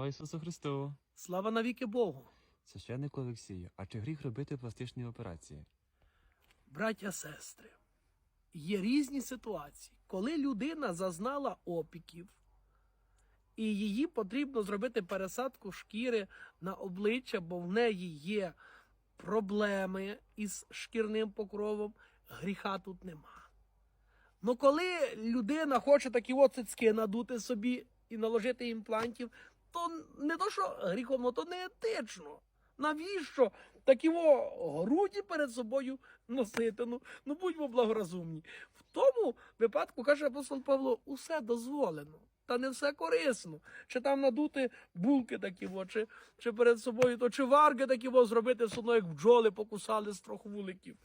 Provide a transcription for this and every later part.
Слава Ісусу Христу! Слава навіки Богу. Священнику Олексію, а чи гріх робити пластичні операції? Браття, сестри, є різні ситуації, коли людина зазнала опіків, і її потрібно зробити пересадку шкіри на обличчя, бо в неї є проблеми із шкірним покровом, гріха тут нема. Ну коли людина хоче такі от цицьки надути собі і наложити імплантів, то не то, що гріхом, то не етично. Навіщо такі груді перед собою носити? Ну, ну будьмо благоразумні. В тому випадку, каже апостол Павло, усе дозволено. Та не все корисно. Чи там надути булки такі, во, чи, чи перед собою, то чи варги такі во, зробити все одно, як бджоли покусали з трьох вуликів.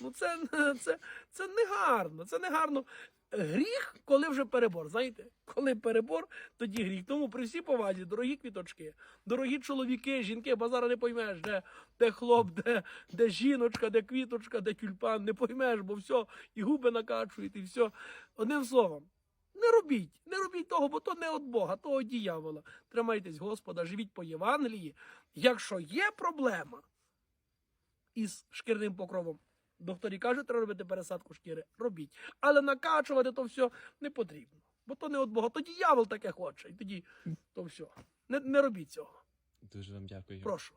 Ну це, це, це не гарно. Це не гарно. Гріх, коли вже перебор. Знаєте, коли перебор, тоді гріх. Тому при всій повазі, дорогі квіточки, дорогі чоловіки, жінки, базара не поймеш, де, де хлоп, де, де жіночка, де квіточка, де тюльпан, не поймеш, бо все, і губи накачують, і все. Одним словом, не робіть, не робіть того, бо то не від Бога, то від діявола. Тримайтесь Господа, живіть по Євангелії. Якщо є проблема із шкірним покровом, докторі кажуть, треба робити пересадку шкіри, робіть. Але накачувати то все не потрібно. Бо то не від Бога, то диявол таке хоче. І тоді то все. Не, не робіть цього. Дуже вам дякую. Прошу.